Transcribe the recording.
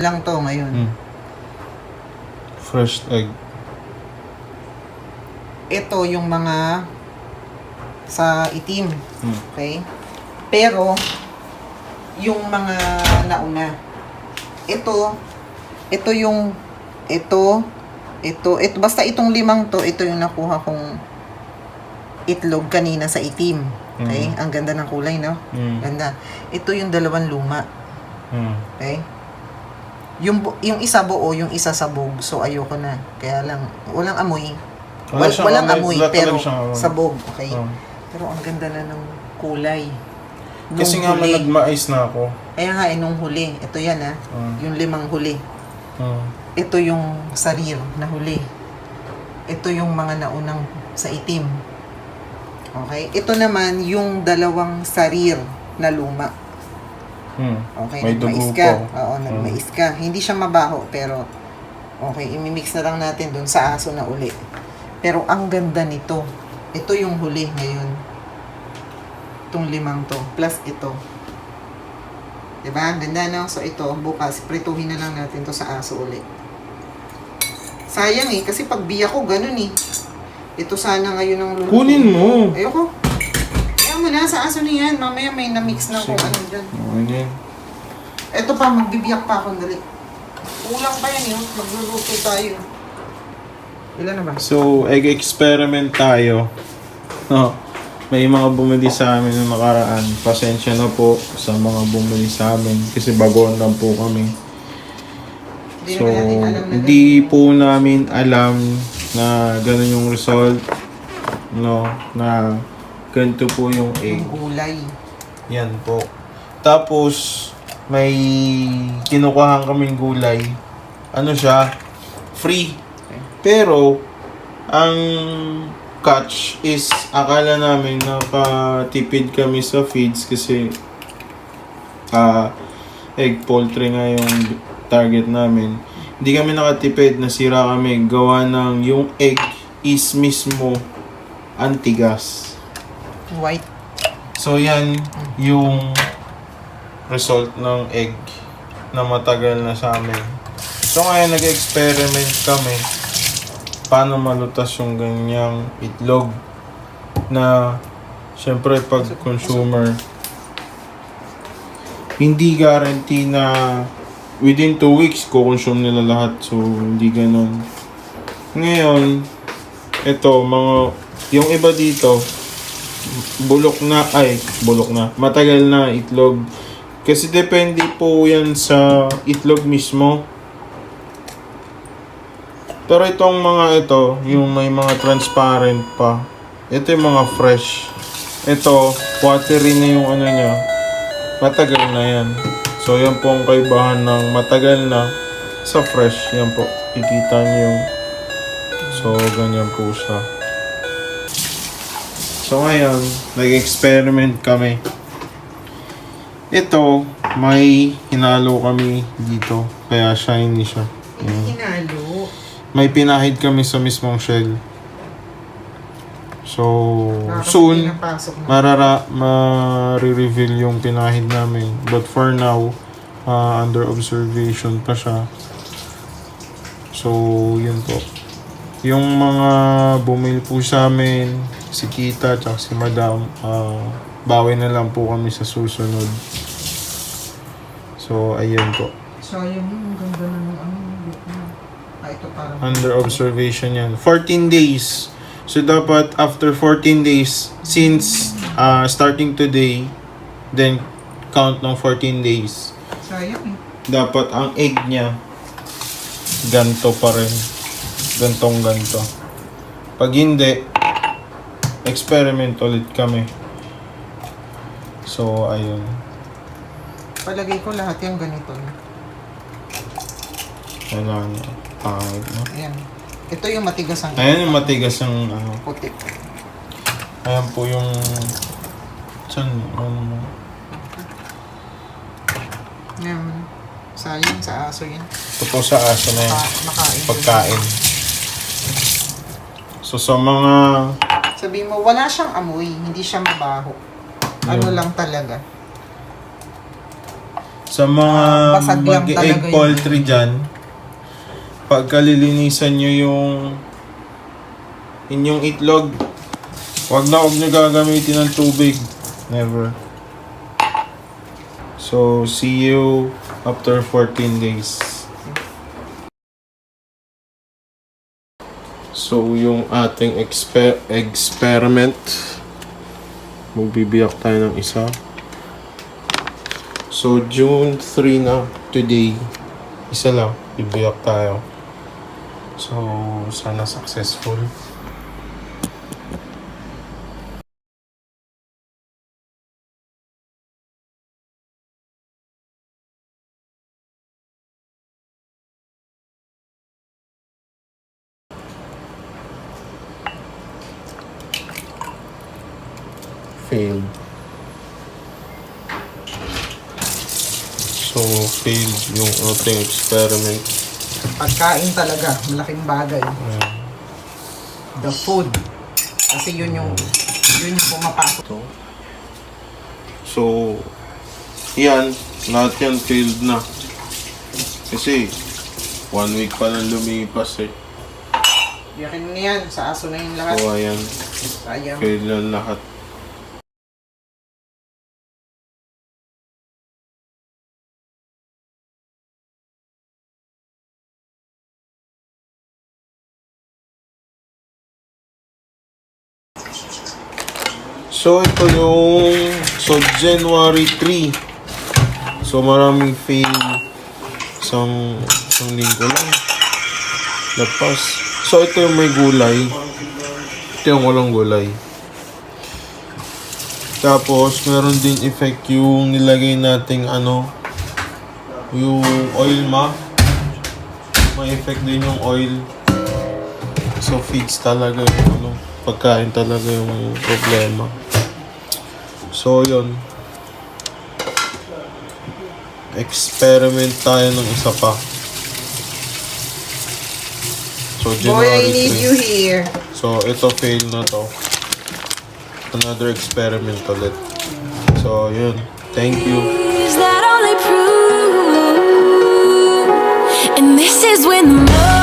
lang to ngayon. Hmm. Fresh egg. Ito yung mga sa itim. Hmm. Okay? Pero, yung mga nauna, ito, ito yung, ito, ito, ito, basta itong limang to, ito yung nakuha kong itlog kanina sa itim. Okay? Mm. Ang ganda ng kulay, no? Hmm. Ganda. Ito yung dalawang luma. Hmm. Okay? Yung, yung isa buo, yung isa sabog. So, ayoko na. Kaya lang, walang amoy. Wala Wal- siyang walang amoy, amoy, wala pero talaga siyang amoy. sabog. Okay? Oh. Pero ang ganda na ng kulay. Kasi Nung nga huli. nagmais na ako. Kaya nga, eh, nung huli. Ito yan, ha? Hmm. Yung limang huli. Hmm. Ito yung sarir na huli. Ito yung mga naunang sa itim. Okay? Ito naman yung dalawang sarir na luma. Hmm. Okay, May nagmais dugo ka. po. Oo, nagmais ka. Hindi siya mabaho, pero okay, imimix na lang natin dun sa aso na uli. Pero ang ganda nito. Ito yung huli ngayon. Itong limang to. Plus ito. Diba? Ang Ganda, no? So, ito, bukas, prituhin na lang natin to sa aso uli. Sayang eh, kasi pag biya ko, ganun eh. Ito sana ngayon ang luluto. Kunin mo. Ayoko. Mo na, sa aso na yan. Mamaya may na-mix na kung Sige. ano dyan. Okay na yan. Ito pa, magbibiyak pa akong dali. Kulang pa yan yun. Magluluto tayo. Ilan na ba? So, egg experiment tayo. No, may mga bumili sa amin ng nakaraan. Pasensya na po sa mga bumili sa amin kasi bagoon lang po kami. Hindi So, naman natin alam na hindi po namin alam na ganun yung result. No, na ganito po yung egg. yung gulay. Yan po. Tapos, may kinukuhaan kaming gulay. Ano siya? Free. Pero, ang catch is, akala namin nakatipid kami sa feeds kasi ah egg poultry nga yung target namin. Hindi kami nakatipid, nasira kami. Gawa ng yung egg is mismo antigas. White. So yan yung result ng egg na matagal na sa amin. So ngayon nag-experiment kami paano malutas yung ganyang itlog na syempre pag consumer hindi guarantee na within 2 weeks kukonsume nila lahat so hindi ganun ngayon ito mga yung iba dito bulok na, ay, bulok na, matagal na itlog. Kasi depende po yan sa itlog mismo. Pero itong mga ito, yung may mga transparent pa, ito yung mga fresh. Ito, watery na yung ano niya, matagal na yan. So, yan po ang kaibahan ng matagal na sa fresh. Yan po, kikita niyo yung So, ganyan po siya. So ngayon, nag-experiment kami. Ito, may hinalo kami dito. Kaya shiny siya. Yan. Hinalo. May pinahid kami sa mismong shell. So, Nakakapag- soon, marara, ma-reveal yung pinahid namin. But for now, uh, under observation pa siya. So, yun po. Yung mga bumili po sa amin, si Kita at si Madam, uh, bawi na lang po kami sa susunod. So, ayun po. Sayang yun. Ang ganda na ng ano. Ah, ito parang... Under observation yan. 14 days. So, dapat after 14 days, since uh, starting today, then count ng 14 days. Sayang eh. Dapat ang egg niya, ganto pa rin. Gantong ganto. Pag hindi, experiment ulit kami. So, ayun. Palagay ko lahat yung ganito. Kailangan niya. Pangit, no? Ayan. Ito yung matigas ang Ayan yung matigas yung ano. puti. Ayan po yung... Saan? Ano mo? Ayan. Sayang sa aso yan. Ito po sa aso na. Pa, makain. Pagkain. So, sa mga... Sabi mo, wala siyang amoy. Hindi siya mabaho. Ano Yun. lang talaga. Sa mga Basag lang mag-egg talaga yun. poultry dyan, pagkalilinisan nyo yung inyong itlog, wag na wag nyo gagamitin ng tubig. Never. So, see you after 14 days. So, yung ating exper- experiment, magbibiyak tayo ng isa. So, June 3 na, today, isa lang, bibiyak tayo. So, sana successful. Failed. So, failed yung ating experiment. Pagkain talaga, malaking bagay. Ayan. The food. Kasi yun yung, yun yung pumapasok. to. So, yan, lahat yan failed na. Kasi, one week pa lang lumipas eh. Yakin mo na yan, sa aso na yung lahat. So, ayan, Sayang. failed na lahat. So, ito yung... So, January 3. So, maraming fail. Isang, isang linggo lang. Lapas. So, ito yung may gulay. Ito yung walang gulay. Tapos, meron din effect yung nilagay nating ano, yung oil ma. May effect din yung oil. So, feeds talaga yung ano, pagkain talaga yung problema. So, yun. Experiment tayo ng isa pa. So, Boy, I January need 3. you here. So, ito fail na to. Another experiment ulit. So, yun. Thank you. Is that only proof? And this is when the